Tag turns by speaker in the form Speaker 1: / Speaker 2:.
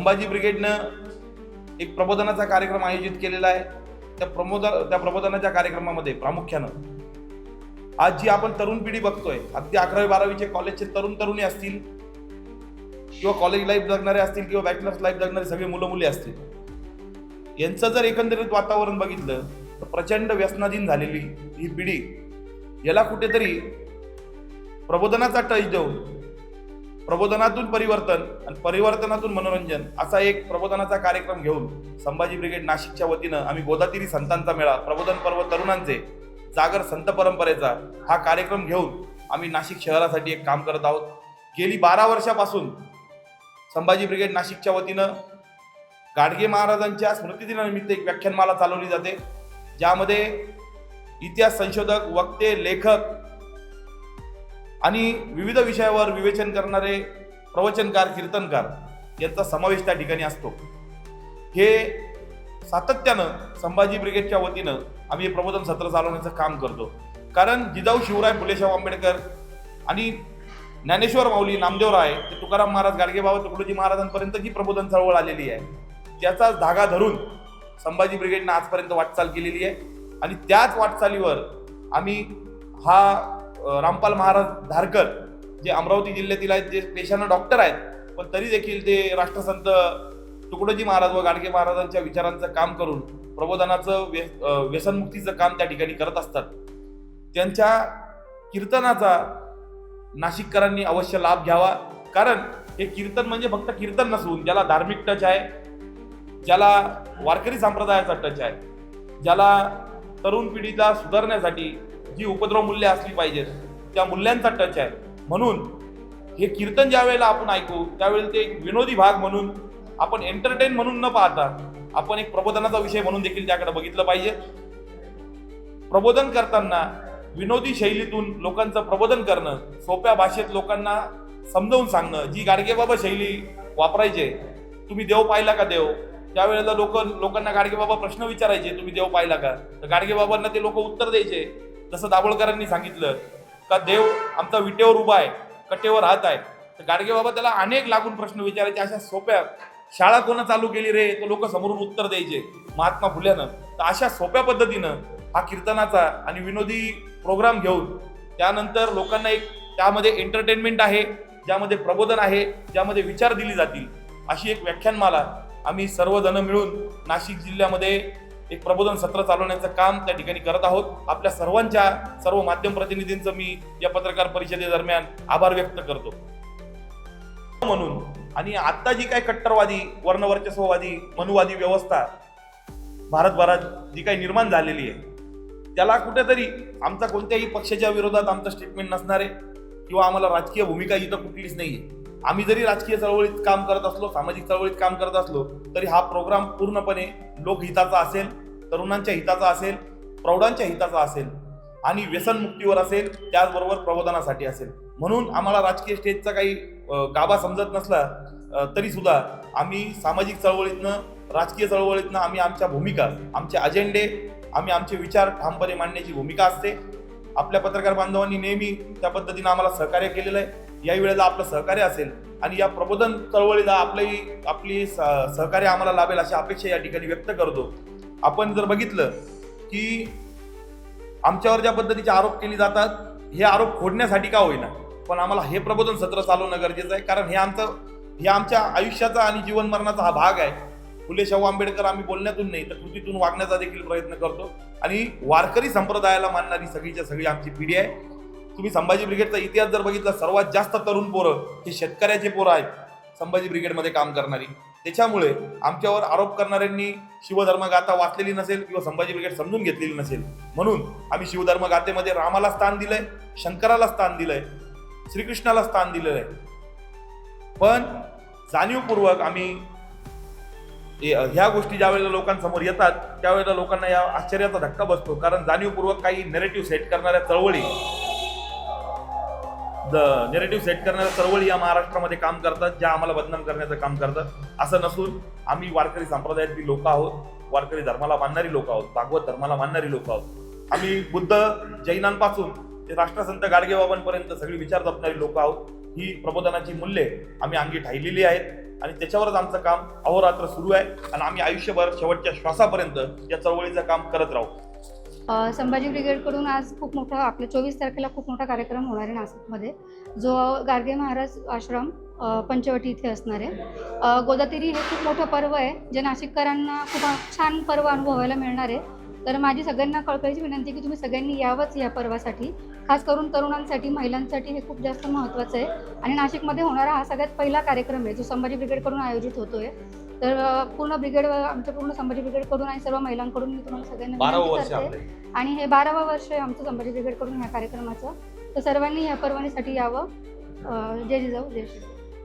Speaker 1: संभाजी ब्रिगेडनं एक प्रबोधनाचा कार्यक्रम आयोजित केलेला आहे. त्या प्रमोद त्या प्रबोधनाच्या कार्यक्रमामध्ये प्रामुख्यानं आज जी आपण तरुण पिढी बघतोय अगदी अकरावी बारावीचे कॉलेजचे तरुण तरुणी असतील किंवा कॉलेज लाईफ जगणारे असतील किंवा बॅचलर्स लाईफ जगणारे सगळे मुलं मुली असतील यांचं जर एकंदरीत वातावरण बघितलं तर प्रचंड व्यसनाधीन झालेली ही पिढी याला कुठेतरी प्रबोधनाचा टच देऊन प्रबोधनातून परिवर्तन आणि परिवर्तनातून मनोरंजन असा एक प्रबोधनाचा कार्यक्रम घेऊन संभाजी ब्रिगेड नाशिकच्या वतीनं आम्ही गोदातिरी संतांचा मेळा प्रबोधन पर्व तरुणांचे जागर संत परंपरेचा हा कार्यक्रम घेऊन आम्ही नाशिक शहरासाठी एक काम करत आहोत. गेली बारा वर्षापासून संभाजी ब्रिगेड नाशिकच्या वतीनं गाडगे महाराजांच्या स्मृतिदिनानिमित्त एक व्याख्यानमाला चालवली जाते ज्यामध्ये इतिहास संशोधक वक्ते लेखक आणि विविध विषयावर विवेचन करणारे प्रवचनकार कीर्तनकार यांचा समावेश त्या ठिकाणी असतो. हे सातत्यानं संभाजी ब्रिगेडच्या वतीनं आम्ही हे प्रबोधन सत्र चालवण्याचं काम करतो. कारण जिजाऊ शिवराय फुलेशाह आंबेडकर आणि ज्ञानेश्वर माऊली नामदेवराय ते तुकाराम महाराज गाडगेबाबा तुकडोजी महाराजांपर्यंत जी प्रबोधन चळवळ आलेली आहे त्याचा धागा धरून संभाजी ब्रिगेडनं आजपर्यंत वाटचाल केलेली आहे. आणि त्याच वाटचालीवर आम्ही हा रामपाल महाराज धारकर जे अमरावती जिल्ह्यातील आहेत जे पेशानं डॉक्टर आहेत पण तरी देखील ते राष्ट्रसंत तुकडोजी महाराज व गाडगे महाराजांच्या विचारांचं काम करून प्रबोधनाचं व्य व्यसनमुक्तीचं काम त्या ठिकाणी करत असतात. त्यांच्या कीर्तनाचा नाशिककरांनी अवश्य लाभ घ्यावा कारण हे कीर्तन म्हणजे फक्त कीर्तन नसून ज्याला धार्मिक टच आहे ज्याला वारकरी संप्रदायाचा टच आहे ज्याला तरुण पिढीला सुधारण्यासाठी जी उपद्रव मूल्य असली पाहिजेत त्या मूल्यांचा टच आहे. म्हणून हे कीर्तन ज्या वेळेला आपण ऐकू त्यावेळेला ते एक विनोदी भाग म्हणून आपण एंटरटेन म्हणून न पाहता आपण एक प्रबोधनाचा विषय म्हणून देखील त्याकडे बघितलं पाहिजे. प्रबोधन करताना विनोदी शैलीतून लोकांचं प्रबोधन करणं सोप्या भाषेत लोकांना समजावून सांगणं जी गाडगेबाबा शैली वापरायचे तुम्ही देव पाहिला का देव? त्यावेळेला लोक लोकांना गाडगेबाबा प्रश्न विचारायचे तुम्ही देव पाहिला का? तर गाडगेबाबांना ते लोक उत्तर द्यायचे. जसं दाभोळकरांनी सांगितलं का देव आमचा विटेवर उभा आहे कटेवर हात आहे. तर गाडगेबाबा त्याला अनेक लागून प्रश्न विचारायचे अशा सोप्या शाळा कोणा चालू केली रे? तर लोक समोरून उत्तर द्यायचे महात्मा फुल्यानं. तर अशा सोप्या पद्धतीनं हा कीर्तनाचा आणि विनोदी प्रोग्राम घेऊन त्यानंतर लोकांना एक त्यामध्ये एंटरटेनमेंट आहे ज्यामध्ये प्रबोधन आहे ज्यामध्ये विचार दिली जातील अशी एक व्याख्यानमाला आम्ही सर्वजण मिळून नाशिक जिल्ह्यामध्ये एक प्रबोधन सत्र चालवण्याचं काम त्या ठिकाणी करत आहोत. आपल्या सर्वांच्या सर्व माध्यम प्रतिनिधींचं मी या पत्रकार परिषदेदरम्यान आभार व्यक्त करतो. म्हणून आणि आता जी काय कट्टरवादी वर्णवर्चस्ववादी मनुवादी व्यवस्था भारतभरात जी काही निर्माण झालेली आहे त्याला कुठेतरी आमचा कोणत्याही पक्षाच्या विरोधात आमचं स्टेटमेंट नसणार आहे किंवा आम्हाला राजकीय भूमिका इथं कुठलीच नाही आहे आम्ही जरी राजकीय चळवळीत काम करत असलो सामाजिक चळवळीत काम करत असलो तरी हा प्रोग्राम पूर्णपणे लोकहिताचा असेल तरुणांच्या हिताचा असेल प्रौढांच्या हिताचा असेल आणि व्यसनमुक्तीवर असेल त्याचबरोबर प्रबोधनासाठी असेल. म्हणून आम्हाला राजकीय स्टेजचा काही गाभा समजत नसला तरी सुद्धा आम्ही सामाजिक चळवळीतनं राजकीय चळवळीतनं आम्ही आमच्या भूमिका आमचे अजेंडे आम्ही आमचे विचार ठामपणे मांडण्याची भूमिका असते. आपल्या पत्रकार बांधवांनी नेहमी त्या पद्धतीनं आम्हाला सहकार्य केलेलं आहे. या वेळेला आपलं सहकार्य असेल आणि या प्रबोधन चळवळीला आपली आपली स- सहकार्य आम्हाला लाभेल अशी अपेक्षा या ठिकाणी व्यक्त करतो. आपण जर बघितलं की आमच्यावर ज्या पद्धतीचे आरोप केले जातात हे आरोप खोडण्यासाठी का होईना? पण आम्हाला हे प्रबोधन सत्र चालवणं गरजेचं आहे. कारण हे आमचं हे आमच्या आयुष्याचा आणि जीवन मरणाचा हा भाग आहे. फुले शाहू आंबेडकर आम्ही बोलण्यातून नाही तर कृतीतून वागण्याचा देखील प्रयत्न करतो. आणि वारकरी संप्रदायाला मानणारी सगळीच्या सगळी आमची पिढी आहे. तुम्ही संभाजी ब्रिगेडचा इतिहास जर बघितला सर्वात जास्त तरुण पोरं हे शेतकऱ्याचे पोरं आहेत संभाजी ब्रिगेडमध्ये काम करणारी. त्याच्यामुळे आमच्यावर आरोप करणाऱ्यांनी शिवधर्मगाथा वाचलेली नसेल किंवा संभाजी ब्रिगेड समजून घेतलेली नसेल. म्हणून आम्ही शिवधर्मगाथेमध्ये रामाला स्थान दिलंय शंकराला स्थान दिलंय श्रीकृष्णाला स्थान दिलेलं आहे. पण जाणीवपूर्वक आम्ही ह्या गोष्टी ज्या वेळेला लोकांसमोर येतात त्यावेळेला लोकांना या आश्चर्याचा धक्का बसतो. कारण जाणीवपूर्वक काही नेरेटिव्ह सेट करणाऱ्या चळवळी नेरेटिव्ह सेट करणाऱ्या चळवळी या महाराष्ट्रामध्ये काम करतात ज्या आम्हाला बदनाम करण्याचं काम करतात. असं नसून आम्ही वारकरी संप्रदायातली लोक आहोत वारकरी धर्माला मानणारी लोक आहोत भागवत धर्माला मानणारी लोक आहोत. आम्ही बुद्ध जैनांपासून ते राष्ट्रसंत गाडगेबाबांपर्यंत सगळी विचार जपणारी लोक आहोत. ही प्रबोधनाची मूल्ये आम्ही अंगी ठाहिलेली आहेत आणि त्याच्यावरच आमचं काम अहोरात्र सुरू आहे. आणि आम्ही आयुष्यभर शेवटच्या श्वासापर्यंत या चळवळीचं काम करत राहू.
Speaker 2: संभाजी ब्रिगेडकडून आज खूप मोठा आपल्या चोवीस तारखेला खूप मोठा कार्यक्रम होणार आहे नाशिकमध्ये. जो गाडगे महाराज आश्रम पंचवटी इथे असणार आहे. गोदातिरी हे खूप मोठं पर्व आहे जे नाशिककरांना खूप छान पर्व अनुभवायला मिळणार आहे. तर माझी सगळ्यांना कळकळीची विनंती आहे की तुम्ही सगळ्यांनी यावंच या पर्वासाठी. खास करून तरुणांसाठी महिलांसाठी हे खूप जास्त महत्त्वाचं आहे. आणि नाशिकमध्ये होणारा हा सगळ्यात पहिला कार्यक्रम आहे जो संभाजी ब्रिगेडकडून आयोजित होतो आहे तर पूर्ण ब्रिगेड आमच्या पूर्ण संभाजी ब्रिगेडकडून आणि सर्व महिलांकडून मी तुम्हाला सगळ्यांना करते. आणि हे बारावं वर्ष आहे आमचं संभाजी ब्रिगेडकडून ह्या कार्यक्रमाचं. तर सर्वांनी या परवानगीसाठी यावं. जय जिजाऊ जय श्री